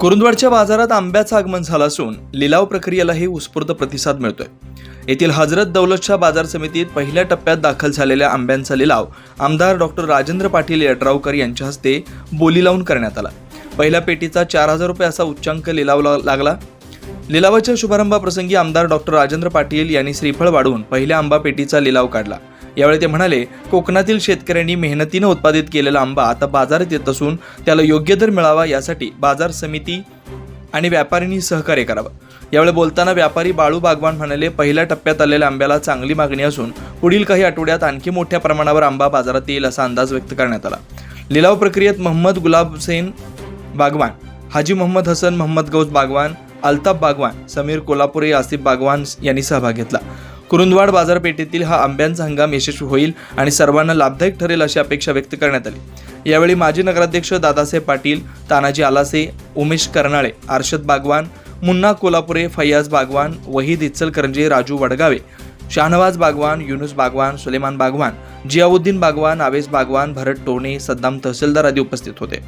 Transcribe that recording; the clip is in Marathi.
कुरुंदवाडच्या बाजारात आंब्याचं आगमन झालं असून लिलाव प्रक्रियेलाही उत्स्फूर्त प्रतिसाद मिळतोय. येथील हजरत दौलतशाह बाजार समितीत पहिल्या टप्प्यात दाखल झालेल्या आंब्यांचा लिलाव आमदार डॉक्टर राजेंद्र पाटील यड्रावकर यांच्या हस्ते बोली लावून करण्यात आला. पहिल्या पेटीचा चार हजार रुपये असा उच्चांक लिलाव ला- लागला. लिलावाच्या शुभारंभाप्रसंगी आमदार डॉक्टर राजेंद्र पाटील यांनी श्रीफळ वाढवून पहिल्या आंबा पेटीचा लिलाव काढला. यावेळी ते म्हणाले कोकणातील शेतकऱ्यांनी मेहनतीनं उत्पादित केलेला आंबा आता बाजारात येत असून त्याला योग्य दर मिळावा यासाठी बाजार समिती आणि व्यापाऱ्यांनी सहकार्य करावं. यावेळी बोलताना व्यापारी बाळू बागवान म्हणाले पहिल्या टप्प्यात आलेल्या आंब्याला चांगली मागणी असून पुढील काही आठवड्यात आणखी मोठ्या प्रमाणावर आंबा बाजारात येईल असा अंदाज व्यक्त करण्यात आला. लिलाव प्रक्रियेत मोहम्मद गुलाब हुसेन बागवान हाजी मोहम्मद हसन मोहम्मद गौस बागवान अल्ताफ बागवान समीर कोल्हापुरे आसिफ बागवान यांनी सहभाग घेतला. कुरुंदवाड बाजारपेठेतील हा आंब्यांचा हंगाम यशस्वी होईल आणि सर्वांना लाभदायक ठरेल अशी अपेक्षा व्यक्त करण्यात आली. यावेळी माजी नगराध्यक्ष दादासाहेब पाटील तानाजी आलासे उमेश कर्नाळे आर्शद बागवान मुन्ना कोल्हापुरे फैयाज बागवान वहीद इचलकरंजे राजू वडगावे शाहनवाज बागवान युनुस बागवान सुलेमान बागवान जियाउद्दीन बागवान आवेश बागवान भरत टोणे सद्दाम तहसीलदार आदी उपस्थित होते.